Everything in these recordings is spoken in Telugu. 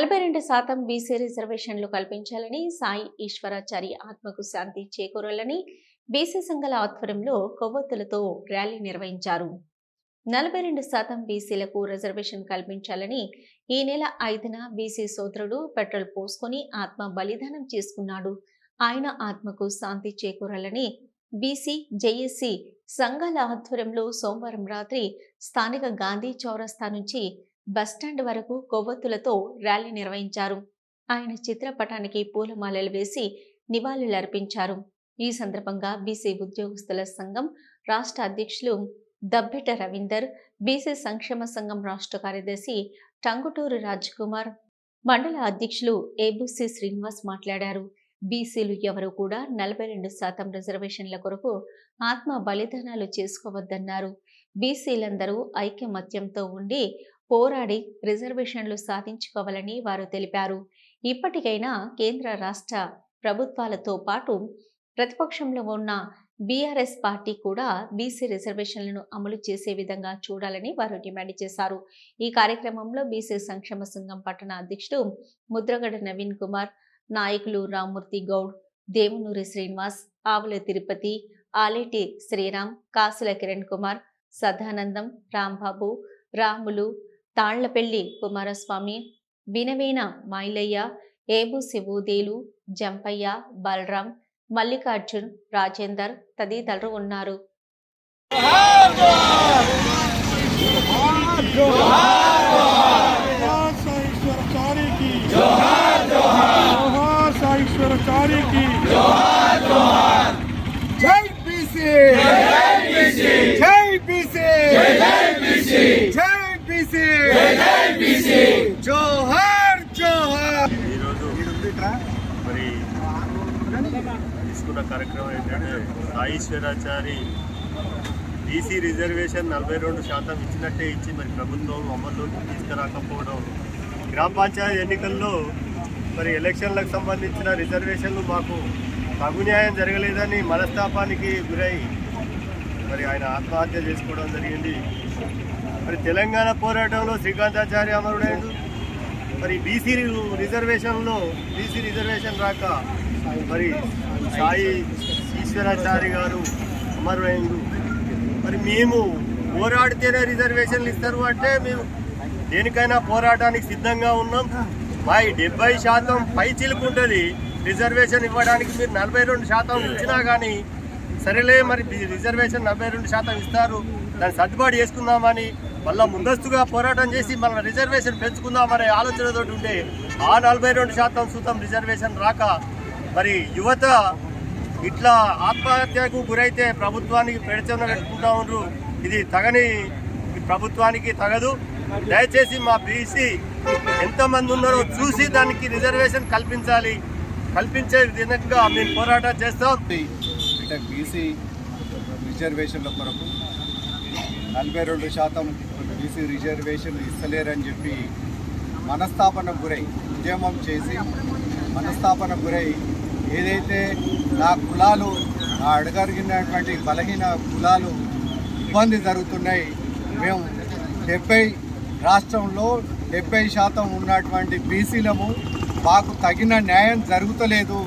నలభై రెండు శాతం బీసీ రిజర్వేషన్లు కల్పించాలని సాయి ఈశ్వరాచారి ఆత్మకు శాంతి చేకూరాలని బీసీ సంఘాల ఆధ్వర్యంలో కొవ్వొత్తులతో ర్యాలీ నిర్వహించారు. నలభై రెండు శాతం బీసీలకు రిజర్వేషన్ కల్పించాలని ఈ నెల ఐదున బీసీ సోదరుడు పెట్రోల్ పోసుకొని ఆత్మ బలిదానం చేసుకున్నాడు. ఆయన ఆత్మకు శాంతి చేకూరాలని బీసీ జేఏసీ సంఘాల ఆధ్వర్యంలో సోమవారం రాత్రి స్థానిక గాంధీ చౌరస్తా నుంచి బస్టాండ్ వరకు కొవ్వొత్తులతో ర్యాలీ నిర్వహించారు. ఆయన చిత్రపటానికి పూలమాలలు వేసి నివాళులర్పించారు. ఈ సందర్భంగా బీసీ ఉద్యోగస్తుల సంఘం రాష్ట్ర అధ్యక్షులు దబ్బెట రవీందర్ బీసీ సంక్షేమ సంఘం రాష్ట్ర కార్యదర్శి టంగుటూరు రాజ్కుమార్ మండల అధ్యక్షులు ఏబుసి శ్రీనివాస్ మాట్లాడారు. బీసీలు ఎవరు కూడా నలభై రెండు శాతం రిజర్వేషన్ల కొరకు ఆత్మ బలిదానాలు చేసుకోవద్దన్నారు. బీసీలందరూ ఐక్యమత్యంతో ఉండి పోరాడి రిజర్వేషన్లు సాధించుకోవాలని వారు తెలిపారు. ఇప్పటికైనా కేంద్ర రాష్ట్ర ప్రభుత్వాలతో పాటు ప్రతిపక్షంలో ఉన్న బీఆర్ఎస్ పార్టీ కూడా బీసీ రిజర్వేషన్లను అమలు చేసే విధంగా చూడాలని వారు డిమాండ్ చేశారు. ఈ కార్యక్రమంలో బీసీ సంక్షేమ సంఘం పట్టణ అధ్యక్షుడు ముద్రగడ నవీన్ కుమార్ నాయకులు రామ్మూర్తి గౌడ్ దేవునూరి శ్రీనివాస్ ఆవుల తిరుపతి ఆలేటి శ్రీరామ్ కాసుల కిరణ్ కుమార్ సదానందం రాంబాబు రాములు తాళ్ళపెల్లి కుమారస్వామి వినవీణ మైలయ్య ఏబు శివుదేలు జంపయ్య బలరాం మల్లికార్జున్ రాజేందర్ తదితరులు ఉన్నారు. జై జై ఈరోజు మరి తీసుకున్న కార్యక్రమం ఏంటంటే సాయిశ్వరాచారి బీసీ రిజర్వేషన్ నలభై రెండు శాతం ఇచ్చినట్టే ఇచ్చి మరి ప్రభుత్వం అమల్లోకి తీసుకురాకపోవడం. గ్రామ పంచాయతీ ఎన్నికల్లో మరి ఎలక్షన్లకు సంబంధించిన రిజర్వేషన్లు మాకు తగున్యాయం జరగలేదని మనస్తాపానికి గురై మరి ఆయన ఆత్మహత్య చేసుకోవడం జరిగింది. మరి తెలంగాణ పోరాటంలో శ్రీకాంతాచార్య అమరుడైండు. మరి బీసీ రిజర్వేషన్లో బీసీ రిజర్వేషన్ రాక మరి సాయి ఈశ్వరాచారి గారు అమరుడైండు. మరి మేము పోరాడితేనే రిజర్వేషన్లు ఇస్తారు అంటే మేము దేనికైనా పోరాటానికి సిద్ధంగా ఉన్నాం. మా డెబ్బై శాతం పై చిలుకుంటుంది రిజర్వేషన్ ఇవ్వడానికి మీరు నలభై రెండు శాతం ఇచ్చినా కానీ సరేలే మరి రిజర్వేషన్ నలభై రెండు శాతం ఇస్తారు. దాన్ని సర్దుబాటు చేసుకుందామని మళ్ళీ ముందస్తుగా పోరాటం చేసి మళ్ళీ రిజర్వేషన్ పెంచుకుందామనే ఆలోచనతో ఉంటే ఆ నలభై రెండు శాతం సుతం రిజర్వేషన్ రాక మరి యువత ఇట్లా ఆత్మహత్యకు గురైతే ప్రభుత్వానికి పెడచన పెట్టుకుంటా ఉన్నారు ఇది తగని ప్రభుత్వానికి తగదు. దయచేసి మా బీసీ ఎంతమంది ఉన్నారో చూసి దానికి రిజర్వేషన్ కల్పించాలి. కల్పించే విధంగా మేము పోరాటం చేస్తాం. బీసీ రిజర్వేషన్ల కొరకు నలభై రెండు శాతం బీసీ రిజర్వేషన్ ఇస్తలేరని చెప్పి మనస్తాపన గురై ఉద్యమం చేసి మనస్తాపన గురై ఏదైతే నా కులాలు నా అడగరిగినటువంటి బలహీన కులాలు ఇబ్బంది జరుగుతున్నాయి మేము డెబ్బై రాష్ట్రంలో డెబ్బై శాతం ఉన్నటువంటి బీసీలము మాకు తగిన న్యాయం జరుగుతలేదు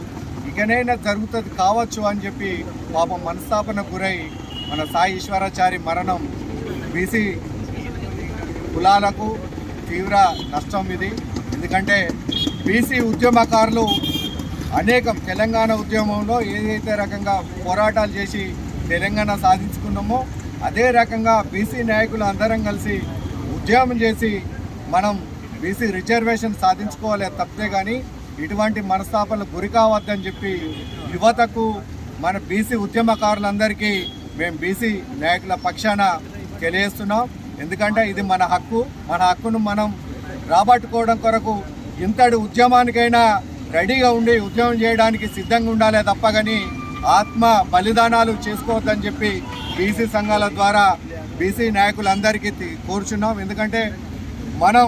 ఇకనైనా జరుగుతుంది కావచ్చు అని చెప్పి పాపం మనస్తాపన గురై మన సాయి ఈశ్వరాచారి మరణం బీసీ కులాలకు తీవ్ర నష్టం ఇది. ఎందుకంటే బీసీ ఉద్యమకారులు అనేకం తెలంగాణ ఉద్యమంలో ఏదైతే రకంగా పోరాటాలు చేసి తెలంగాణ సాధించుకున్నామో అదే రకంగా బీసీ నాయకులు అందరం కలిసి ఉద్యమం చేసి మనం బీసీ రిజర్వేషన్ సాధించుకోవాలి తప్పితే కానీ ఇటువంటి మనస్తాపనలు గురి కావద్దని చెప్పి యువతకు మన బీసీ ఉద్యమకారులందరికీ మేము బీసీ నాయకుల పక్షాన తెలియజేస్తున్నాం ఎందుకంటే ఇది మన హక్కు. మన హక్కును మనం రాబట్టుకోవడం కొరకు ఇంతటి ఉద్యమానికైనా రెడీగా ఉండి ఉద్యమం చేయడానికి సిద్ధంగా ఉండాలే తప్ప కానీ ఆత్మ బలిదానాలు చేసుకోవద్దని చెప్పి బీసీ సంఘాల ద్వారా బీసీ నాయకులందరికీ కోరుచున్నాం. ఎందుకంటే మనం